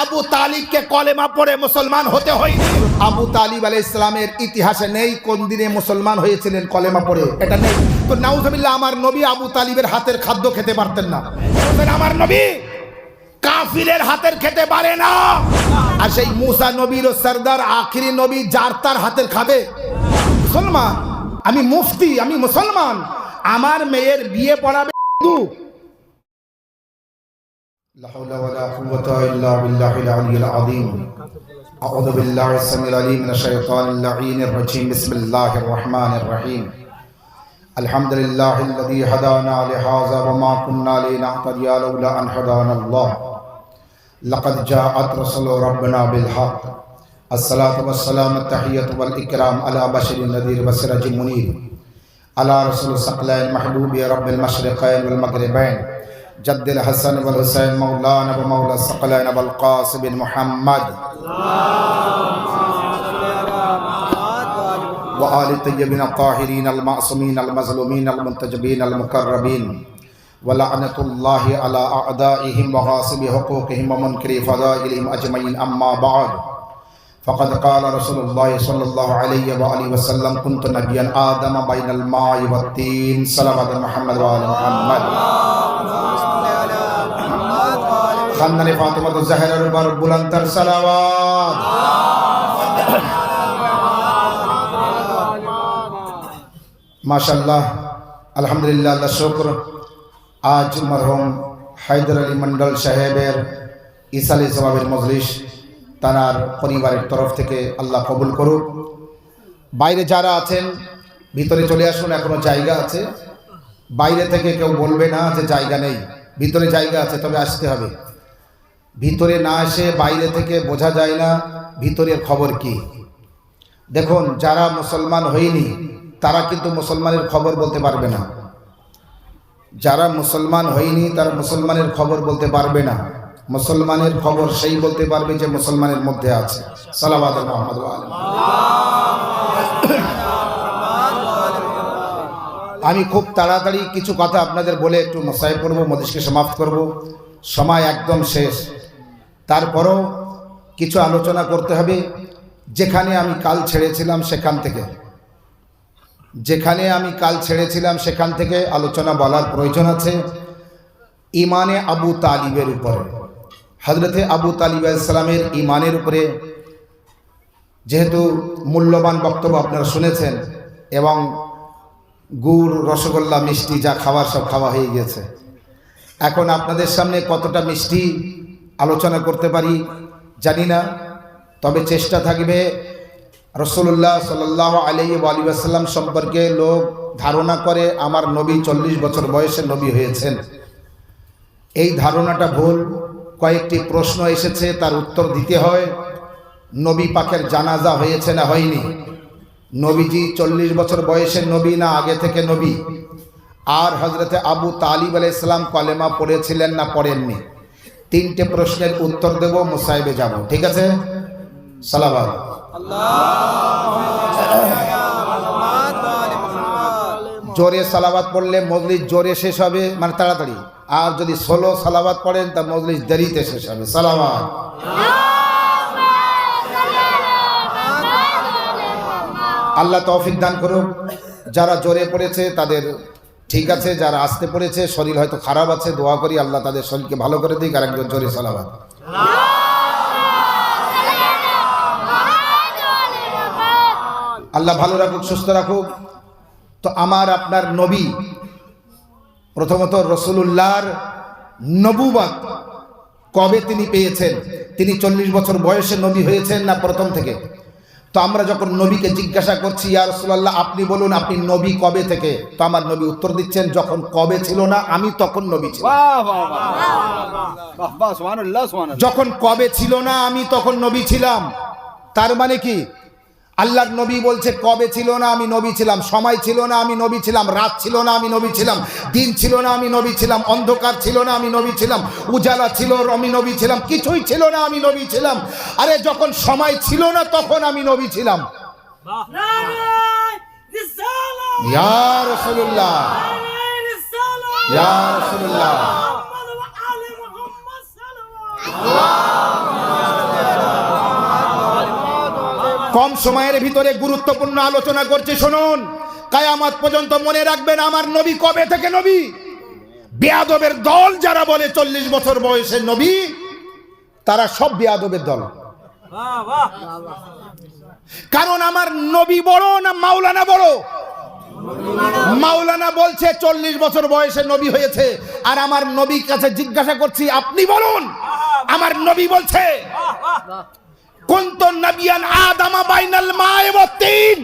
আবু তালিবকে কলেমা পড়ে মুসলমান হতে হয়নি। আবু তালিব আলাই ইসলামের ইতিহাসে নেই, কোন দিনে মুসলমান হয়েছিলেন কলেমা পড়ে, এটা নেই। তো নাউজবিল্লাহ, আমার নবী আবু তালিবের হাতের খাদ্য খেতে পারতেন না। আমার নবী কাফিরের হাতের খেতে পারে না। আর সেই মুসা নবীর ও সর্দার আখিরি নবী যার তার হাতের খাবে। মুসলমান, আমি মুফতি, আমি মুসলমান, আমার মেয়ের বিয়ে পড়াবে لا حول ولا قوة إلا بالله العلي العظيم. أعوذ بالله السميع العليم من الشيطان اللعين الرجيم. بسم الله الرحمن الرحيم. الحمد لله الذي هدانا لهذا وما كنا لنهتدي لولا أن هدانا الله. لقد جاءت رسول ربنا بالحق. الصلاة والسلام التحية والإكرام على بشر النذير وسراج منير على رسول الثقلين محبوب رب المشرقين والمغربين. جد الحسن والحسين مولانا ومولى الثقلين والقاسم بن محمد. وآل الطيبين الطاهرين المعصومين المظلومين المنتجبين المقربين ولعنة الله على أعدائهم وغاصب حقوقهم ومنكر فضائلهم أجمعين أما بعد. فقد قال رسول الله صلى الله عليه وآله وسلم كنت نبيا آدم بين الماء والتين صلوات محمد وآل محمد. খানদানে ফাতেমা তো জাহেরার উপর বুলন্দার সালাওয়াত। মাশাল্লাহ আলহামদুলিল্লাহ, আল্লাহ শুকর। আজ মরহুম হায়দার আলী মন্ডল সাহেবের ইসালি জবাবের মজলিস তার পরিবারের তরফ থেকে আল্লাহ কবুল করুক। বাইরে যারা আছেন, ভিতরে চলে আসুন, এখনও জায়গা আছে। বাইরে থেকে কেউ বলবে না যে জায়গা নেই। ভিতরে জায়গা আছে, তবে আসতে হবে। ভিতরে না এসে বাইরে থেকে বোঝা যায় না ভিতরের খবর কি। দেখুন, যারা মুসলমান হয়নি, তারা কিন্তু মুসলমানের খবর বলতে পারবে না। যারা মুসলমান হয়নি, তারা মুসলমানের খবর বলতে পারবে না। মুসলমানের খবর সেই বলতে পারবে যে মুসলমানের মধ্যে আছে। সালাবাদ মোহাম্মদ আমি খুব তাড়াতাড়ি কিছু কথা আপনাদের বলে একটু মশাই করব মদিসকে সমাপ্ত করব। সময় একদম শেষ। তারপরও কিছু আলোচনা করতে হবে। যেখানে আমি কাল ছেড়েছিলাম সেখান থেকে। যেখানে আমি কাল ছেড়েছিলাম সেখান থেকে আলোচনা বলার প্রয়োজন আছে। ইমানে আবু তালিবের উপরে। হজরতে আবু তালিব ইসলামের ইমানের উপরে যেহেতু মূল্যবান বক্তব্য আপনারা শুনেছেন এবং গুড়, রসগোল্লা, মিষ্টি যা খাওয়ার সব খাওয়া হয়ে গেছে এখন আপনাদের সামনে কতটা মিষ্টি আলোচনা করতে পারি, জানি না, তবে চেষ্টা থাকবে। রসুল্লাহ সাল্লাহ আলি আলী আসাল্লাম সম্পর্কে লোক ধারণা করে আমার নবী চল্লিশ বছর বয়সে নবী হয়েছেন। এই ধারণাটা ভুল, কয়েকটি প্রশ্ন এসেছে, তার উত্তর দিতে হয়। নবী পাখের জানাজা হয়েছে না হয়নি? নবীজি চল্লিশ বছর বয়সের নবী না আগে থেকে নবী? আর হজরতে আবু তালিব আলাই ইসলাম কলেমা পড়েছিলেন না পড়েননি? তিনটে প্রশ্নের উত্তর দেব, মুসাইবে যাব। ঠিক আছে? সালাবাদ জোরে সালাবাদ পড়লে মজলিস জোরে শেষ হবে মানে তাড়াতাড়ি। আর যদি ষোলো সালাবাদ পড়েন, তা মজলিস দেরিতে শেষ হবে। সালাবাদ আল্লাহ তৌফিক দান করুক। যারা জোরে পড়েছে, তাদের ঠিক আছে, যারা আসতে পড়েছে, শরীর হয়তো খারাপ আছে, দোয়া করি আল্লাহ তাদের শরীরকে ভালো করে দিক আর একজন জোরে সালাবাদ আল্লাহ ভালো রাখুক, সুস্থ রাখুক। তো আমার আপনার নবী, প্রথমত রসুল্লাহর নবুবাদ কবে তিনি পেয়েছেন? তিনি চল্লিশ বছর বয়সে নবী হয়েছেন না প্রথম থেকে? তো আমরা যখন নবীকে জিজ্ঞাসা করছি ইয়া রসুল্লাহ আপনি বলুন আপনি নবী কবে থেকে? তো আমার নবী উত্তর দিচ্ছেন যখন কবে ছিল না আমি তখন নবী সুবহানাল্লাহ। যখন কবে ছিল না আমি তখন নবী ছিলাম। তার মানে কি? আল্লাহর নবী বলছে কবে ছিল না আমি নবী ছিলাম সময় ছিল না আমি নবী ছিলাম রাত ছিল না আমি নবী ছিলাম দিন ছিল না আমি নবী ছিলাম অন্ধকার ছিল না আমি নবী ছিলাম উজালা ছিল আমি নবী ছিলাম কিছুই ছিল না আমি নবী ছিলাম আরে যখন সময় ছিল না তখন আমি নবী ছিলাম ইয়ার রাসূলুল্লাহ ইয়ার রসুল্লাহ কম সময়ের ভিতরে গুরুত্বপূর্ণ আলোচনা করছি, শুনুন। কায়ামাত পর্যন্ত মনে রাখবেন, আমার নবী কবে থেকে নবী? বেয়াদবের দল যারা বলে চল্লিশ বছর বয়সের নবী, তারা সব বেয়াদবের দল। কারণ আমার নবী বড় না মাওলানা বড়? মাওলানা বলছে, চল্লিশ বছর বয়সে নবী হয়েছে। আর আমার নবীর কাছে জিজ্ঞাসা করছি, আপনি বলুন। আমার নবী বলছে কুন্ত নবিয়ান আদামা বাইনাল মায়ে বত্তিন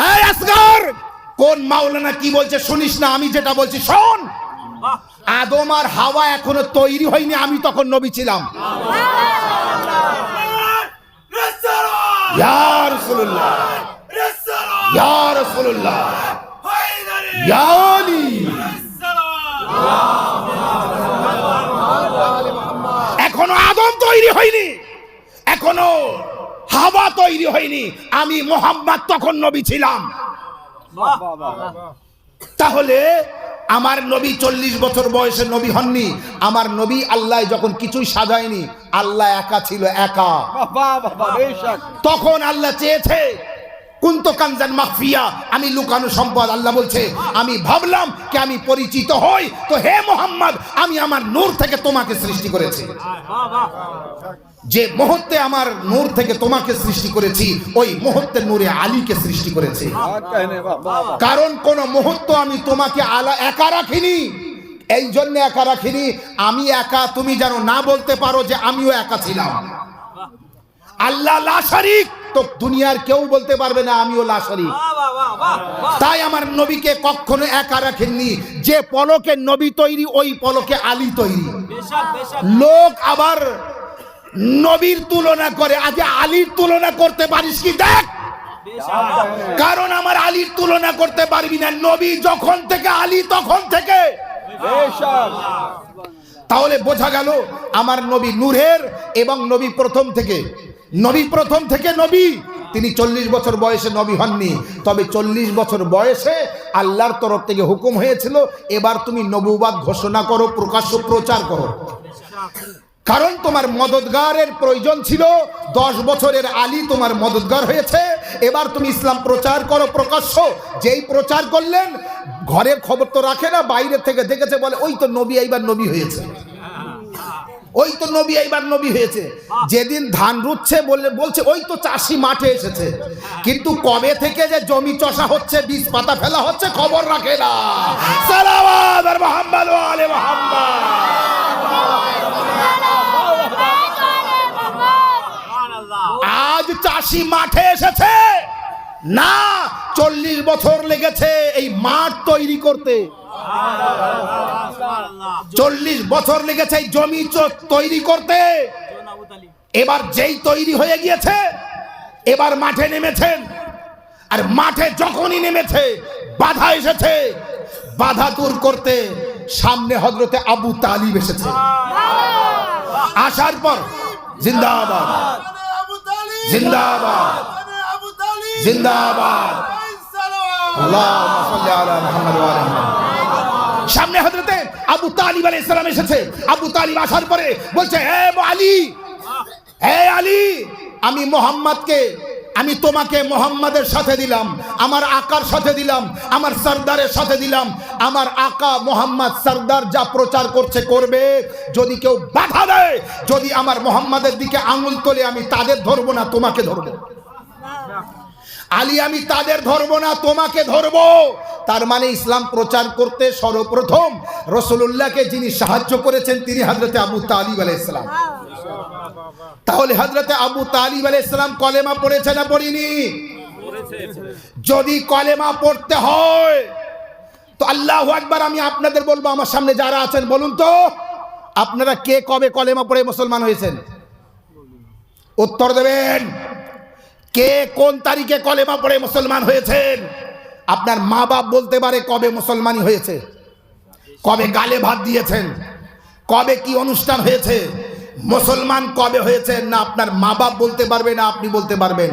হ্যাঁ আসগর! কোন মাওলানা কি বলছে শুনিস না? আমি যেটা বলছি শোন। আদম আর হাওয়া এখনও তৈরি হয়নি আমি তখন নবী ছিলাম। এখনও আদম তৈরি হয়নি। এখনও হাওয়া তৈরি হয়নি। আমি মোহাম্মদ তখন নবী ছিলাম। তাহলে আমার নবী চল্লিশ বছর বয়সে নবী হননি। আমার নবী আল্লাহ যখন কিছুই সাজায়নি, আল্লাহ একা ছিল একা। তখন আল্লাহ চেয়েছে, কুন্ত কানজান মাফিয়া আমি লুকানো সম্পদ, আল্লাহ বলছে, আমি ভাবলাম কি আমি পরিচিত হই। তো হে মোহাম্মদ, আমি আমার নূর থেকে তোমাকে সৃষ্টি করেছি। যে মুহূর্তে আমার নূর থেকে তোমাকে সৃষ্টি করেছি ওই মুহূর্তে নূরে আলীকে সৃষ্টি করেছি। কারণ কোন মুহূর্ত আমি তোমাকে আলা একা রাখিনি। এই জন্য একা রাখিনি। আমি একা তুমি যেন না বলতে পারো যে আমিও একা ছিলাম। আল্লাহ লাশারিক তো দুনিয়ার কেউ বলতে পারবে না আমিও লাশারিক তাই আমার নবীকে কখনো একা রাখেননি। যে পলকে নবী তৈরি ওই পলকে আলী তৈরি। লোক আবার নবীর তুলনা করে, আজ আলীর তুলনা করতে পারিস কি? দেখ! কারণ আমার আলীর তুলনা করতে পারবি না। নবী যখন থেকে আলী, তখন থেকে। তাহলে বোঝা গেল, আমার নবী নূরের এবং নবী প্রথম থেকে। নবী প্রথম থেকে নবী। তিনি চল্লিশ বছর বয়সে নবী হননি। তবে চল্লিশ বছর বয়সে আল্লাহর তরফ থেকে হুকুম হয়েছিল, এবার তুমি নবুবাদ ঘোষণা করো, প্রকাশ্য প্রচার করো। কারণ তোমার মদতগারের প্রয়োজন ছিল, দশ বছরের আলী তোমার মদতগার হয়েছে। এবার তুমি ইসলাম প্রচার করো প্রকাশ্য, যেই প্রচার করলেন, ঘরের খবর তো রাখে না, বাইরে থেকে দেখেছে, বলে, ওই তো নবী এইবার নবী হয়েছে। ওই তো নবী এইবার নবী হয়েছে। যেদিন ধান রুচ্ছে বললে বলছে, ওই তো চাষি মাঠে এসেছে। কিন্তু কবে থেকে যে জমি চষা হচ্ছে, বীজ পাতা ফেলা হচ্ছে, খবর রাখে না। সালাওয়াত আর মোহাম্মদ আলে মোহাম্মদ আজ চাষি মাঠে এসেছে। না, চল্লিশ বছর লেগেছে এই মাঠ তৈরি করতে। চল্লিশ বছর লেগেছে এই জমি তৈরি করতে। এবার যেই তৈরি হয়ে গিয়েছে, এবার মাঠে নেমেছেন। আর মাঠে যখনই নেমেছে, বাধা এসেছে। বাধা দূর করতে সামনে হজরতে আবু তালিব এসেছে। আসার পর, জিন্দাবাদ। জিন্দাবাদ। জিন্দাবাদ। সামনে হাজরতে আবু তালিব আলী ইসলাম এসেছে। আবু তালিব আসার পরে বলছে হে আলী! হে আলী! আমি মোহাম্মদকে আমি তোমাকে মোহাম্মদের সাথে দিলাম, আমার আকার সাথে দিলাম, আমার সর্দারের সাথে দিলাম। আমার আকা মোহাম্মদ সর্দার যা প্রচার করছে, করবে। যদি কেউ বাধা দেয়, যদি আমার মোহাম্মদের দিকে আঙুল তোলে, আমি তাদের ধরবো না, তোমাকে ধরবো। আলী, আমি তাদের ধরবো না, তোমাকে ধরবো। তার মানে ইসলাম প্রচার করতে সর্বপ্রথম রসুল্লাহকে যিনি সাহায্য করেছেন, তিনি হজরতে আবু তালিব আলাইসালাম তাহলে হজরতে আবু তালিব ইসলাম কলেমা পড়েছে না পড়িনি? যদি কলেমা পড়তে হয়, তো আল্লাহ একবার আমি আপনাদের বলব, আমার সামনে যারা আছেন, বলুন তো, আপনারা কে কবে কলেমা পড়ে মুসলমান হয়েছেন? উত্তর দেবেন, কে কোন তারিখে কলেমা পড়ে মুসলমান হয়েছেন? আপনার মা বাপ বলতে পারে কবে মুসলমানি হয়েছে, কবে গালে ভাত দিয়েছেন, কবে কি অনুষ্ঠান হয়েছে মুসলমান কবে হয়েছে না আপনার মা বাপ বলতে পারবে, না আপনি বলতে পারবেন।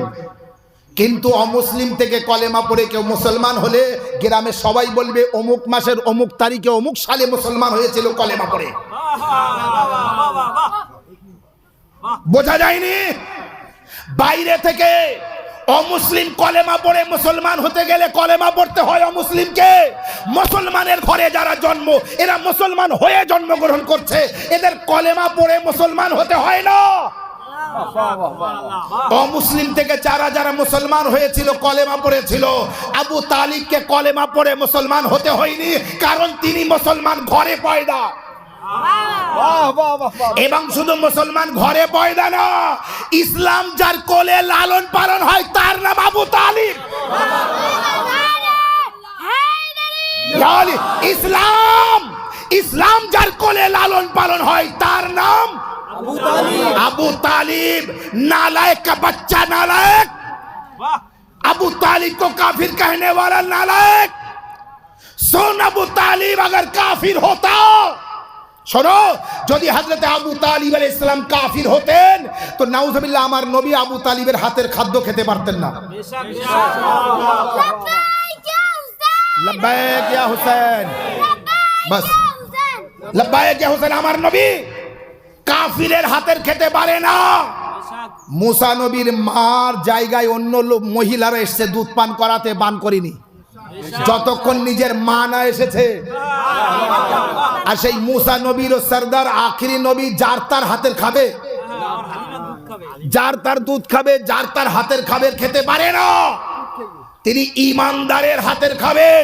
কিন্তু অমুসলিম থেকে কলেমা পড়ে কেউ মুসলমান হলে গ্রামে সবাই বলবে, অমুক মাসের অমুক তারিখে অমুক সালে মুসলমান হয়েছিল কলেমা পড়ে। বোঝা যায়নি? বাইরে থেকে অমুসলিম কলেমা পড়ে মুসলমান হতে গেলে কলেমা পড়তে হয় অমুসলিমকে। মুসলমানের ঘরে যারা জন্ম, এরা মুসলমান হয়ে জন্মগ্রহণ করছে। এদের কলেমা পড়ে মুসলমান হতে হয় না। অমুসলিম থেকে যারা যারা মুসলমান হয়েছিল, কলেমা পড়েছিল, আবু তালিবকে কলেমা পড়ে মুসলমান হতে হয়নি, কারণ তিনি মুসলমান ঘরে পয়দা এবং শুধু মুসলমান ঘরে পয়দা না ইসলাম যার কোলে লালন পালন হয় তার নাম আবু তালিব তাহলে ইসলাম ইসলাম যার কোলে লালন পালন হয় তার নাম আবু তালিব আবু तालिब नालायक का बच्चा नालायक वाह अबू तालिब को काफिर कहने वाला नालायक सुन अबू तालिब अगर काफिर होता শোনো, যদি হাজরতে আবু তালিব আল ইসলাম কাফির হতেন, তো নাউজবিল্লা আমার নবী আবু তালিবের হাতের খাদ্য খেতে পারতেন না। আমার নবী। কাফিরের হাতের খেতে পারে না। মুসা নবীর মার জায়গায় অন্য লোক মহিলারা এসছে, দুধ পান করাতে পান করিনি। যতক্ষণ নিজের মা না এসেছে, আর সেই মুসা নবীর সর্দার আখিরি নবী যার তার হাতের খাবে, যার তার দুধ খাবে, যার তার হাতের খাবে খেতে পারে না, তিনি ইমানদারের হাতের খাবেন।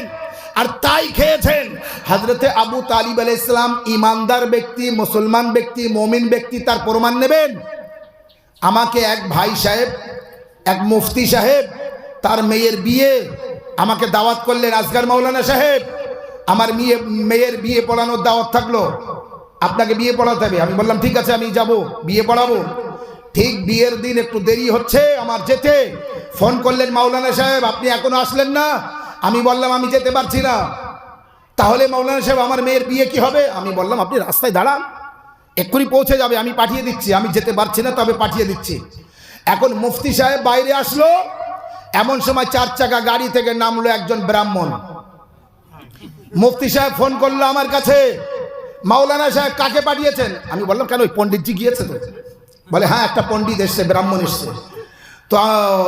আর তাই খেয়েছেন। হজরতে আবু তালিব আলাইহিস ইসলাম ইমানদার ব্যক্তি, মুসলমান ব্যক্তি, মমিন ব্যক্তি, তার প্রমাণ নেবেন? আমাকে এক ভাই সাহেব, এক মুফতি সাহেব তার মেয়ের বিয়ে, আমাকে দাওয়াত করলেন আজগার মাওলানা সাহেব। আমার মেয়ে, মেয়ের বিয়ে পড়ানোর দাওয়াত থাকল। আপনাকে বিয়ে পড়াতে হবে। আমি বললাম, ঠিক আছে, আমি যাব। বিয়ে পড়াবো। ঠিক বিয়ের দিন একটু দেরি হচ্ছে, আমার যেতে। ফোন করলেন মাওলানা সাহেব, আপনি এখনও আসলেন না? আমি বললাম, আমি যেতে পারছি না। তাহলে মাওলানা সাহেব, আমার মেয়ের বিয়ে কি হবে? আমি বললাম, আপনি রাস্তায় দাঁড়ান। এক্ষুনি পৌঁছে যাবে। আমি পাঠিয়ে দিচ্ছি। আমি যেতে পারছি না, তবে পাঠিয়ে দিচ্ছি। এখন মুফতি সাহেব বাইরে আসলো। এমন সময় চার চাকা গাড়ি থেকে নামলো একজন ব্রাহ্মণ। মুফতি সাহেব ফোন করল আমার কাছে। মাওলানা সাহেব, কাকে পাঠিয়েছেন? আমি বললাম, কেন ওই পণ্ডিতজি গিয়েছে তো? বলে হ্যাঁ একটা পণ্ডিত এসছে, ব্রাহ্মণ এসছে। তো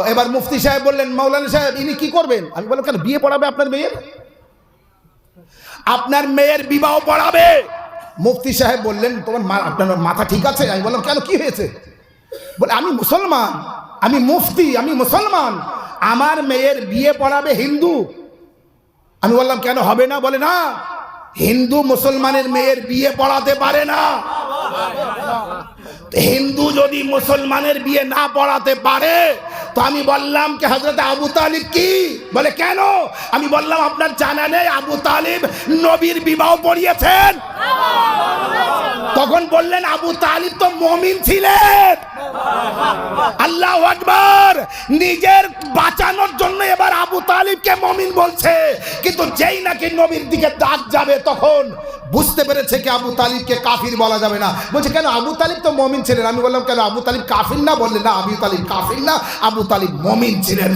এবার মুফতি সাহেব বললেন, মাওলানা সাহেব, ইনি কি করবেন? আমি বললাম, কেন, বিয়ে পড়াবে আপনার মেয়ের? আপনার মেয়ের বিবাহ পড়াবে। মুফতি সাহেব বললেন, তোমার আপনার মাথা ঠিক আছে? আমি বললাম, কেন, কি হয়েছে? বলে, আমি মুসলমান, আমি মুফতি, আমি মুসলমান। আমার মেয়ের বিয়ে পড়াবে হিন্দু। আমি বললাম, কেন হবে না? বলে, না, হিন্দু মুসলমানের মেয়ের বিয়ে পড়াতে পারে না। হিন্দু যদি মুসলমানের বিয়ে না পড়াতে পারে, তো আমি বললাম কি হজরত আবু তালিব কি? বলে, কেন? আমি বললাম, আপনার জানা নেই, আবু তালিব নবীর বিবাহ পড়িয়েছেন। তখন বললেন, আবু তালিব তো মমিন ছিলেন। আল্লাহ আকবার। নিজের বাঁচানোর জন্য এবার আবু তালিবকে মমিন বলছে। কিন্তু যেই নাকি নবীর দিকে দাগ যাবে তখন বুঝতে পেরেছে কি আবু তালিবকে কাফির বলা যাবে না। বলছে, কেন আবু তালিব তো মমিন ছিলেন? আমি বললাম, কেন আবু তালিব কাফির না? বললেন, না, আবু তালিব কাফির না, আবু তালিব মমিন ছিলেন।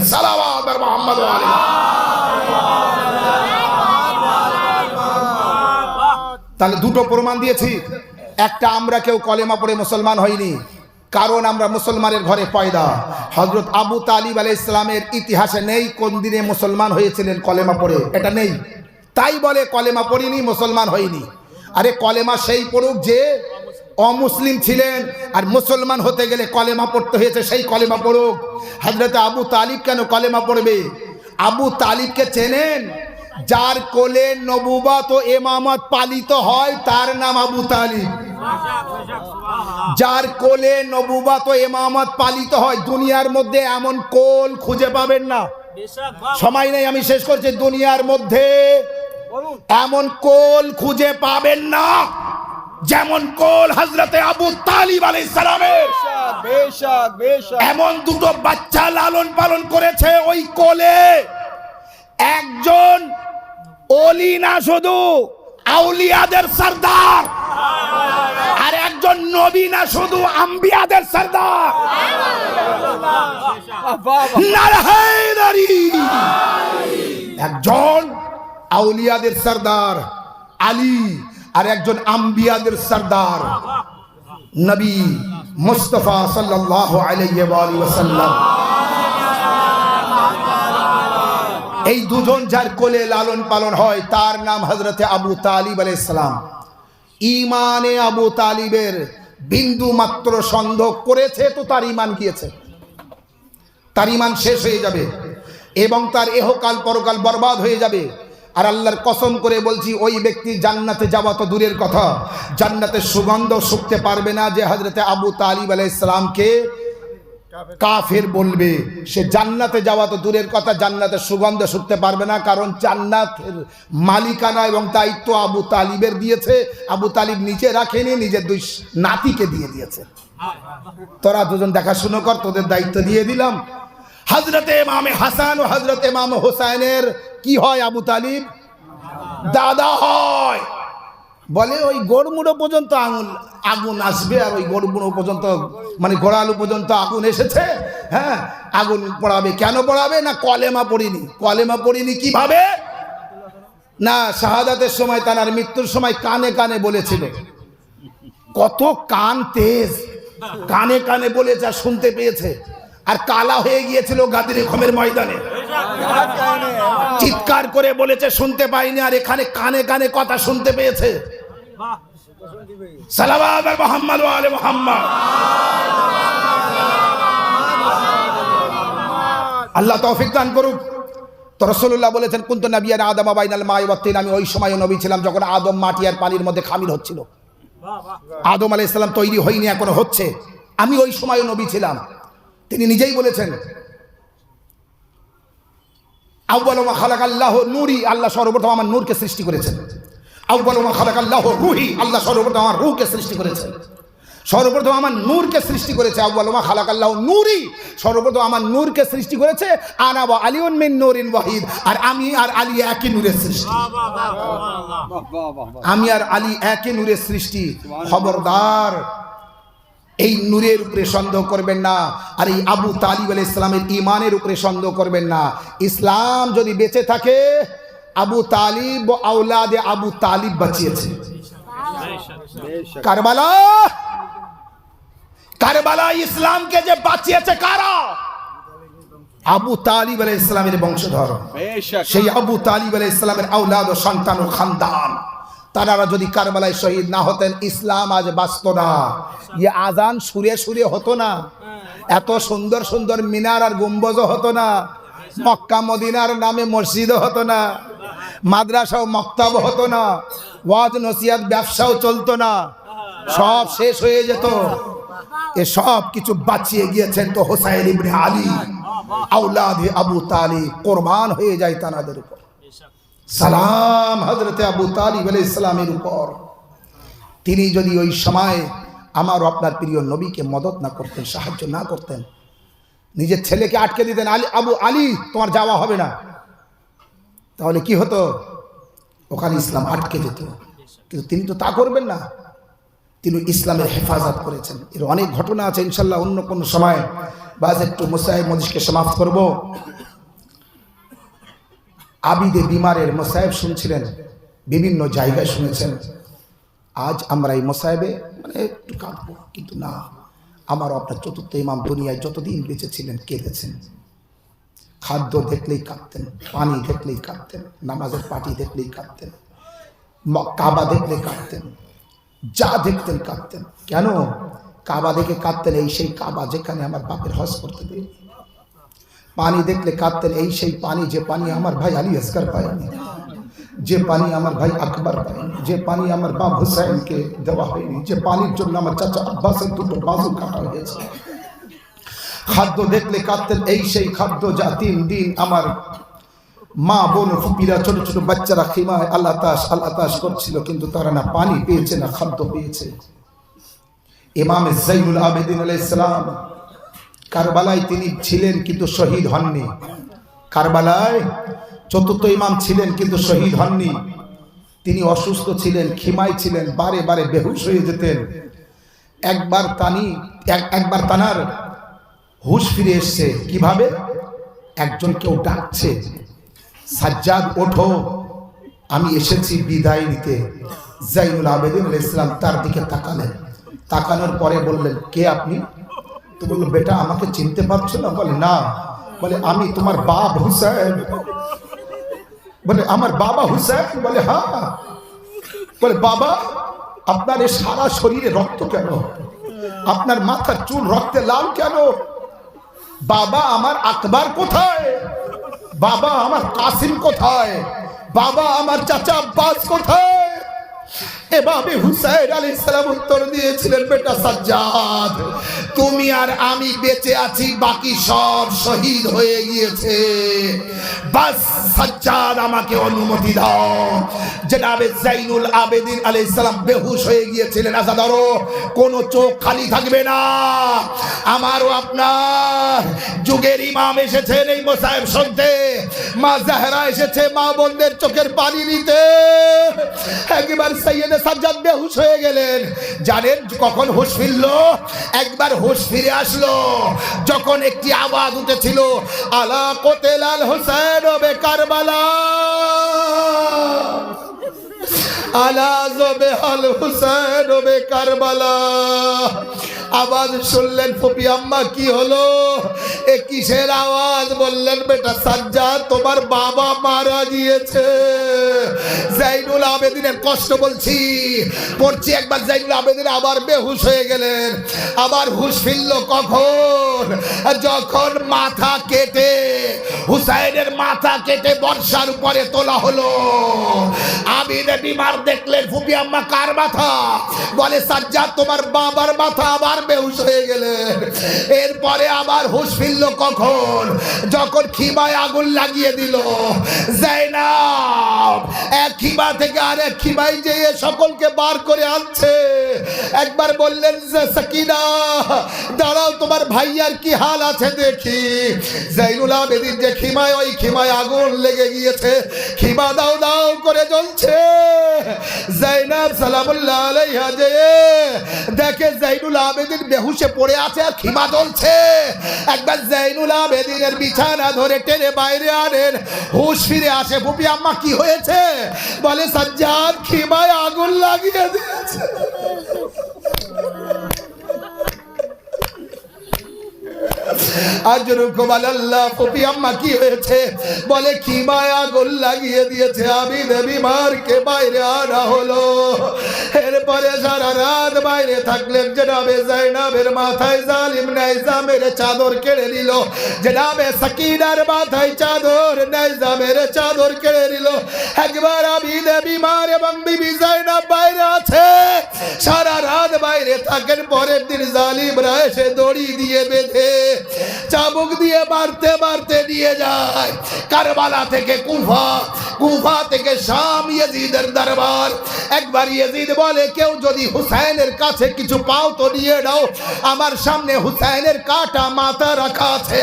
তাহলে দুটো প্রমাণ দিয়েছি। একটা আমরা কেউ কলেমা পড়ে মুসলমান হইনি, কারণ আমরা মুসলমানের ঘরে পয়দা। হজরত আবু তালিব আলাই ইসলামের ইতিহাসে নেই কোন দিনে মুসলমান হয়েছিলেন কলেমা পড়ে, এটা নেই। তাই বলে কলেমা পড়িনি, মুসলমান হয়নি আরে কলেমা সেই পড়ুক যে অমুসলিম ছিলেন, আর মুসলমান হতে গেলে কলেমা পড়তে হয়েছে সেই কলেমা পড়ুক। হজরত আবু তালিব কেন কলেমা পড়বে? আবু তালিবকে চেনেন? যার কোলে নবুবাত ও এমামত পালিত হয়, তার নাম আবু তালিব। যার কোলে নবুবাত ও এমামত পালিত হয়, দুনিয়ার মধ্যে এমন কোল খুঁজে পাবেন না। সময় নেই, আমি শেষ করছি। দুনিয়ার মধ্যে এমন কোল খুঁজে পাবেন না, যেমন কোল হজরতে আবু তালিব আলী সালামের। এমন দুটো বাচ্চা লালন পালন করেছে ওই কোলে। একজন অলি না শুধু, আউলিয়াদের সর্দার। আর একজন নবী না শুধু, আম্বিয়াদের সর্দার। একজন আউলিয়াদের সর্দার, আলী, আর একজন আম্বিয়াদের সর্দার। নবী মুস্তফা সাল্লাল্লাহু আলাইহি ওয়াসাল্লাম। এই দুজন যার কোলে লালন পালন হয়, তার নাম হজরতে আবু তালিব আলাইসালাম ইমানে আবু তালিবের বিন্দু মাত্র সন্দেহ করেছে তো তার ইমান গিয়েছে। তার ইমান শেষ হয়ে যাবে এবং তার এহকাল পরকাল বরবাদ হয়ে যাবে। আর আল্লাহর কসম করে বলছি, ওই ব্যক্তি জান্নাতে যাওয়া তো দূরের কথা। জান্নাতের সুগন্ধ শুকতে পারবে না যে হজরতে আবু তালিব আলাইসালামকে কাফের। বলবে, সে জান্নাতে যাওয়া তো দূরের কথা, জান্নাতের সুগন্ধ শুকতে পারবে না, কারণ জান্নাতের মালিকানা এবং দায়িত্ব আবু তালিবের দিয়েছে। আবু তালিব নিচে রাখেনি, নিজের দুই নাতিকে দিয়ে দিয়েছে। তোরা দুজন দেখাশুনো কর, তোদের দায়িত্ব দিয়ে দিলাম। হজরতে ইমামে হাসান ও হজরতে ইমাম হোসাইনের কি হয় আবু তালিব? দাদা হয়। বলে ওই গড়মুড়ো পর্যন্ত আঙুল, আগুন আসবে আর ওই গড়মুড়ো পর্যন্ত মানে গোড়ালু পর্যন্ত আগুন এসেছে হ্যাঁ? আগুন পড়াবে। কেন পড়াবে না কলেমা পড়িনি? কলেমা পড়িনি কীভাবে? না, শাহাদাতের সময়, তার মৃত্যুর সময় কানে কানে বলেছিল। কত কান তেজ। কানে কানে বলেছে আর শুনতে পেয়েছে। আর কালা হয়ে গিয়েছিল গাদির খমের ময়দানে। চিৎকার করে বলেছে, শুনতে পাইনি, আর এখানে কানে কানে কথা শুনতে পেয়েছে। সালাবাদ মোহাম্মদ আলে মোহাম্মদ। আল্লাহ তৌফিক দান করুক। তো বলেছেন, কুন্ত নবিয়ার আদম আবাইনাল মাই ওয়াত্তিন আমি ওই সময় নবী ছিলাম যখন আদম মাটি আর পানির মধ্যে খামির হচ্ছিল। আদম আলাইহিস সালাম তৈরি হয়নি, এখনও হচ্ছে। আমি ওই সময় নবী ছিলাম। তিনি নিজেই বলেছেন আউ্বালমা খালাক আল্লাহ নুরি। আল্লাহ সর্বপ্রথম আমার নূরকে সৃষ্টি করেছেন। আউ্বালমা খালাক আল্লাহ রুহি। আল্লাহ সর্বপ্রথম আমার রুহকে সৃষ্টি করেছেন সর্বপ্রথম আমার নূরকে সৃষ্টি করেছে। আউ্বালমা খালাক আল্লাহ নুরি। সর্বপ্রথম আমার নূরকে সৃষ্টি করেছে আনা বা আলিউন মিন নূরিন ওয়াহিদ। আর আমি আর আলী একই নূরের সৃষ্টি। আমি আর আলী একে নূরের সৃষ্টি। খবরদার। এই নূরের উপরে সন্দেহ করবেন না। আর এই আবু তালিব আলাইহিস ইসলামের ইমানের উপরে সন্দেহ করবেন না। ইসলাম যদি বেঁচে থাকে আবু তালিব ও আউলাদে আবু তালিব বাঁচিয়েছে। কারবালা! কারবালা ইসলামকে যে বাঁচিয়েছে কারা? আবু তালিব আলাইহিস ইসলামের বংশধর। সেই আবু তালিব আলাই ইসলামের আউলাদ ও সন্তান ও খানদান। তারা যদি কারবালায় শহীদ না হতেন ইসলাম আজ বাঁচত না। ইয়ে আজান সুরে সুরে হতো না। এত সুন্দর সুন্দর মিনার আর গম্বজও হতো না। মক্কা মদিনার নামে মসজিদও হতো না। মাদ্রাসা ও মক্তাব হতো না, ওয়াজ নসিয়াত ব্যবসাও চলতো না, সব শেষ হয়ে যেত। এ সব কিছু বাঁচিয়ে গিয়েছেন তো হোসাইন ইবনে আলী। আউলাদে আবু তালি, কোরবান হয়ে যায় তানাদের উপর। সালাম হজরতে আবু তালিব আলাইহিস ইসলামের উপর। তিনি যদি ওই সময় আমার আপনার প্রিয় নবীকে মদত না করতেন, সাহায্য না করতেন, নিজের ছেলেকে আটকে দিতেন, আলী, আবু আলী, তোমার যাওয়া হবে না। তাহলে কি হতো? ওখানে ইসলাম আটকে যেত। কিন্তু তিনি তো তা করবেন না। তিনি ইসলামের হেফাজত করেছেন। এর অনেক ঘটনা আছে ইনশাল্লাহ অন্য কোনো সময়। বাস একটু মুসাহেব মজিশকে সমাপ্ত করব। আবিদে বিমারের মোসাহেব শুনছিলেন, বিভিন্ন জায়গায় শুনেছেন। আজ আমরা এই মোসাহেবে মানে একটু কাঁদবো, কিন্তু না। আমার আপনার চতুর্থ ইমাম দুনিয়ায় যতদিন বেঁচে ছিলেন, কেঁদেছেন। খাদ্য দেখলেই কাঁদতেন, পানি দেখলেই কাঁদতেন, নামাজের পাটি দেখলেই কাঁদতেন কাবা দেখলে কাঁদতেন, যা দেখতেন কাঁদতেন। কেন? কাবা দেখে কাঁদতেন এই সেই কাবা যেখানে আমার বাপের হজ করতে দেয় পানি দেখলে কাঁদতেন এই সেই পানি, যে পানি আমার ভাই আলী আসকার পায়নি, যে পানি আমার ভাই আকবর পায়নি, যে পানি আমার বাপ হুসাইনকে দেওয়া হয়নি, যে পানির জন্য আমার চাচা আব্বাসের দুটো বাজু কাটা হয়েছে। খাদ্য দেখলে কাঁদতেন, এই সেই খাদ্য যা তিন দিন আমার মা, বোন ফুপিরা ছোট ছোট বাচ্চারা খিমায় আল্লাহ তাস আল্লাহ তাস করছিল, কিন্তু তারা না পানি পেয়েছে, না খাদ্য পেয়েছে। ইমাম জাইনুল আবেদিন আলাইসালাম কারবালায় তিনি ছিলেন কিন্তু শহীদ হননি। কারবালায় চতুর্থ ইমাম ছিলেন কিন্তু শহীদ হননি। তিনি অসুস্থ ছিলেন, খিমায় ছিলেন, বারে বারে বেহুশ হয়ে যেতেন। একবার তানি, এক- একবার তানার হুশ ফিরে এসছে। কীভাবে? একজন কেউ ডাকছে, সাজ্জাদ, ওঠো। আমি এসেছি বিদায় নিতে। জাইনুল আবেদিন আলাইহিস সালাম তার দিকে তাকালেন। তাকানোর পরে বললেন, কে আপনি? তো বলল, বেটা, আমাকে চিনতে পারছ না? বলে না। বলে, আমি তোমার বাপ হুসেন বলে, আমার বাবা হুসেন বলে হ্যাঁ। বলে, বাবা, আপনার এ সারা শরীরে রক্ত কেন? আপনার মাথার চুল রক্তে লাল কেন? বাবা আমার আকবর কোথায়? বাবা আমার কাসিম কোথায়? বাবা আমার চাচা আব্বাস কোথায়? এভাবে হুসাইন আলী উত্তর দিয়েছিলেন, বেটা সাজ্জাদ, তুমি আর আমি বেঁচে আছি, বাকি সব শহীদ হয়ে গিয়েছে। বাস, সাজ্জাদ, আমাকে অনুমতি দাও। জাইনুল আবেদিন বেহুশ হয়ে গিয়েছিলেন আজাদারও কোনো চোখ খালি থাকবে না। আমারও আপনার যুগের ইমাম এসেছেন এই মোসাহেব শুনতে। মা জাহরা এসেছে মা বোনদের চোখের পানি নিতে। একবার সৈয়দে সাজ্জাদ বেহুশ হয়ে গেলেন। জানেন কখন হুশ ফিরল? একবার হুশ ফিরে আসলো। যখন একটি আওয়াজ উঠেছিল, আলা কোতেলাল হোসেন কারবালা। আওয়াজ শুনলেন ফপি আম্মা, কি হলো? এ কিসের আওয়াজ বললেন, বেটা সাজ্জা, তোমার বাবা মারা গিয়েছে। জাইনুল আবেদিনের কষ্ট বলছি। পড়ছি একবার জাইনুল আবেদিন আবার বেহুশ হয়ে গেলেন। আবার হুশ ফিরল কখন? যখন মাথা কেটে, হুসাইনের মাথা কেটে বর্ষার উপরে তোলা হলো। আবিদে বিমার দেখলেন ফুপি আম্মা কার মাথা? বলে, সাজ্জাদ, তোমার বাবার মাথা আবার বেহুশ হয়ে গেলেন এরপরে আবার হুশ ফিরল কখন? যখন খিমায় আগুন লাগিয়ে দিল। এক খিমা থেকে খিমায় যেয়ে সকলকে বার করে আনছে। একবার বললেন, যে সাকিনা, দাঁড়াও, তোমার ভাইয়ার কি হাল আছে দেখি। জাইনুল আবেদিন যে খিমায়, ওই খিমায় আগুন লেগে গিয়েছে। খিমা দাও দাও করে জ্বলছে। জাইনাব সালামুল্লাহ আলাইহা যে, দেখে জাইনুল আবেদিন বেহুশে পড়ে আছে আর খিমা জ্বলছে। একবার জাইনুল আবেদিনের বিছানা ধরে টেনে বাইরে আনেন, হুশ ফিরে আসে, ফুপি আম্মা, কি হয়েছে? বলে, সাজ্জাদ, খিমায় আগুন লাগিয়ে দিয়েছে। আজ আল্লাহ ফপি আম্মা কি হয়েছে? বলে, কি মায়া গোল লাগিয়ে দিয়েছে আমি দেবী মারকে, বাইরে আনা হলো। এরপরে সারা রাত বাইরে থাকলেন, জনাবে জাইনাবের মাথায় জালিম নাইজামের চাদর কেড়ে নিল। জনাবে সাকিনার মাথায় চাদর নাইজামের চাদর কেড়ে নিল। একবার আমি দেবী মার এবং বিবি জাইনাব বাইরে আছে। সারা রাত থাকেন পরের দিন জালিমরা এসে দড়ি দিয়ে বেঁধে চাবুক দিয়ে মারতে মারতে নিয়ে যায়। কারবালা থেকে কুফা কুফা থেকে শাম ইয়েজিদের দরবার। একবার ইয়েজিদ বলে, কেউ যদি হুসাইনের কাছে কিছু পাও তো নিয়ে নাও। আমার সামনে হুসাইনের কাটা মাথা রাখা আছে।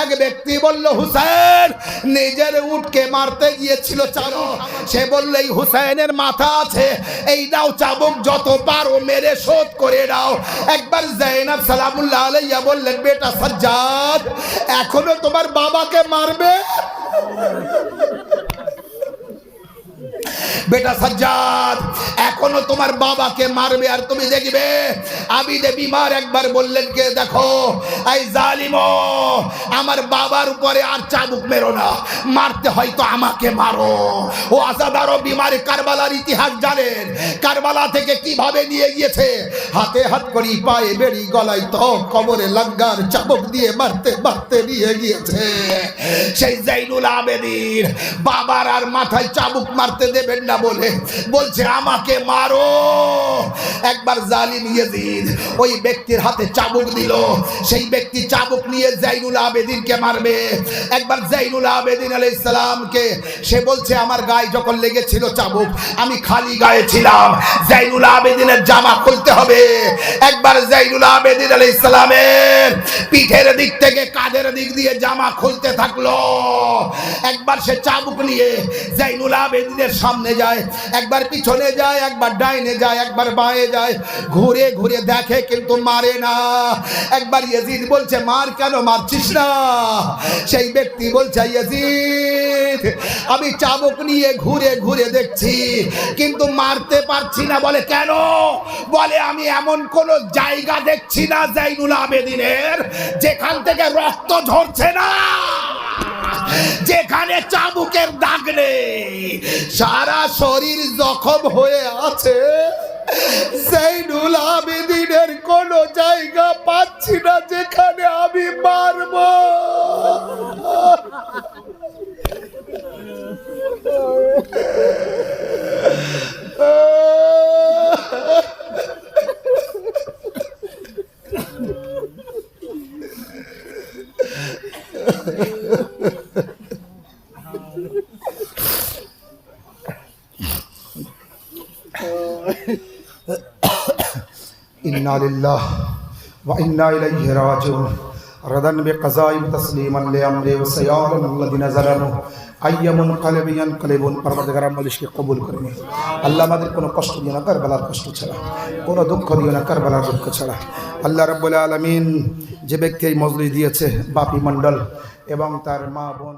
এক ব্যক্তি বলল, হুসাইন, নিজের উঠকে মারতে গিয়েছিল চাবুক। সে বলল, এই হুসাইনের মাথা আছে। এই নাও চাবুক, যত পারো মেরে শোধ করে নাও একবার জাইনাব সালামুল্লাহ আলাইয়া বললেন বেটা সাজ্জাদ এখনও তোমার বাবাকে মারবে? বেটা সাজ্জাদ, এখনও তোমার বাবাকে মারবে আর তুমি দেখবে। আমি যে বিমার একবার বললেন কে, দেখো, এই জালিম, আমার বাবার উপরে আর চাবুক মেরো না, মারতে হয়তো আমাকে মারো। ও আসাদারও বিমারে কারবালার ইতিহাস জানেন, কারবালা থেকে কীভাবে নিয়ে গিয়েছে? হাতে হাত করি, পায়ে বেড়ি, গলায় তো কবরে লাঙ্গার, চাবুক দিয়ে মারতে মারতে নিয়ে গিয়েছে। সেই জাইনুল আবেদিন, বাবার আর মাথায় চাবুক মারতে দেবেন না বলে বলছে, আমাকে মারো। একবার জালিম ইয়েজিদ ওই ব্যক্তির হাতে চাবুক দিল। সেই ব্যক্তি চাবুক নিয়ে জাইনুল আবেদিনকে মারবে। একবার জাইনুল আবেদিন আলাইহিস সালামকে, সে বলছে, আমার গায়ে যখন লেগেছিল চাবুক, আমি খালি গায়ে ছিলাম। জাইনুল আবেদিনের জামা খুলতে হবে। একবার জাইনুল আবেদিন আলাইহিস সালামের পিঠের দিক থেকে কাঁধের দিক দিয়ে জামা খুলতে থাকল। একবার সে চাবুক নিয়ে জাইনুল আবেদিনের সামনে যায়, একবার পিছনে যায়, একবার ডাইনে যায়, একবার বাঁয়ে যায়, ঘুরে ঘুরে দেখে কিন্তু মারে না। একবার ইয়াজিদ বলছে, মার কেন, মারছিস না? সেই ব্যক্তি বলছে, ইয়াজিদ, আমি চাবুক নিয়ে ঘুরে ঘুরে দেখছি, কিন্তু মারতে পারছি না। বলে, কেন? বলে, আমি এমন কোন জায়গা দেখছি না, জাইনুল আবেদিনের, যেখান থেকে রক্ত ঝরছে না। যেখানে চাবুকের দাগ নেই, সারা শরীর জখম হয়ে আছে। সেই নুল আবেদিনের কোন জায়গা পাচ্ছি না যেখানে আমি মারবো لله وإنا إليه راجعون رضا بقضاء تسليما لأمره وسيعلم الذين ظلموا أي منقلب ينقلبون পরবর্তীকার মজলিসকে কবুল করে নিন আল্লাহ আমাদের কোনো কষ্ট দিও না কারবালার কষ্ট ছাড়া কোনো দুঃখ দিও না কারবালার দুঃখ ছাড়া আল্লাহ রাব্বুল আলামিন যে ব্যক্তি এই মজলিস দিয়েছে বাপি মণ্ডল এবং তার মা বোন